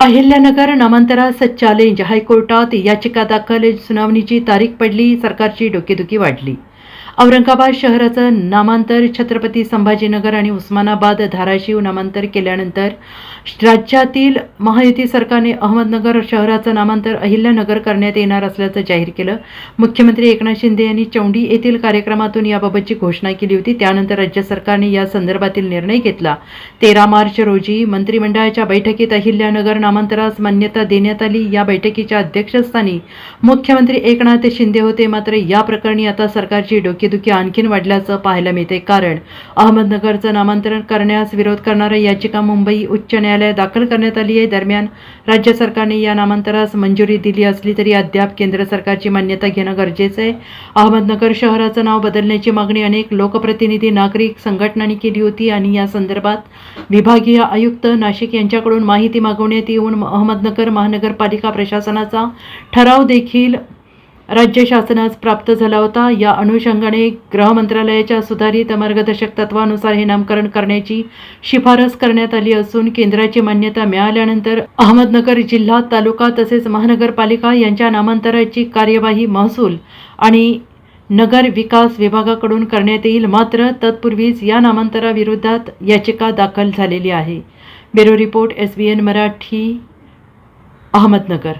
Ahilyanagar नामांतरास challenge हायकोर्टात याचिका दाखल सुनावणीची तारीख पडली. सरकारची डोकेदुखी वाढली. औरंगाबाद शहराचं नामांतर छत्रपती संभाजीनगर आणि उस्मानाबाद धाराशिव नामांतर केल्यानंतर राज्यातील महायुती सरकारने अहमदनगर शहराचं नामांतर अहिल्यानगर करण्यात येणार असल्याचं जाहीर केलं. मुख्यमंत्री एकनाथ शिंदे यांनी चौंडी येथील कार्यक्रमातून याबाबतची घोषणा केली होती. त्यानंतर राज्य सरकारने या संदर्भातील निर्णय घेतला. तेरा मार्च रोजी मंत्रिमंडळाच्या बैठकीत अहिल्यानगर नामांतरास मान्यता देण्यात आली. या बैठकीच्या अध्यक्षस्थानी मुख्यमंत्री एकनाथ शिंदे होते. मात्र या प्रकरणी आता सरकारची डोकेदुखी आणखीन वाढल्याचं पाहायला मिळते. कारण अहमदनगरचं नामांतरण करण्यास विरोध करणारी याचिका मुंबई उच्च न्यायालयात दाखल करण्यात आली आहे. दरम्यान राज्य सरकारने या नामांतरास मंजुरी दिली असली तरी अद्याप केंद्र सरकारची मान्यता घेणं गरजेचं आहे. अहमदनगर शहराचं नाव बदलण्याची मागणी अनेक लोकप्रतिनिधी नागरिक संघटनांनी केली होती आणि या संदर्भात विभागीय आयुक्त नाशिक यांच्याकडून माहिती मागवण्यात येऊन अहमदनगर महानगरपालिका प्रशासनाचा ठराव देखील राज्य शासनास प्राप्त झाला होता. या अनुषंगाने गृह मंत्रालयाच्या सुधारित मार्गदर्शक तत्वानुसार हे नामकरण करण्याची शिफारस करण्यात आली असून केंद्राची मान्यता मिळाल्यानंतर अहमदनगर जिल्हा तालुका तसेच महानगरपालिका यांच्या नामांतराची कार्यवाही महसूल आणि नगर विकास विभागाकडून करण्यात येईल. मात्र तत्पूर्वीच या नामांतराविरोधात याचिका दाखल झालेली आहे. Bureau report S B N Marathi Ahmednagar.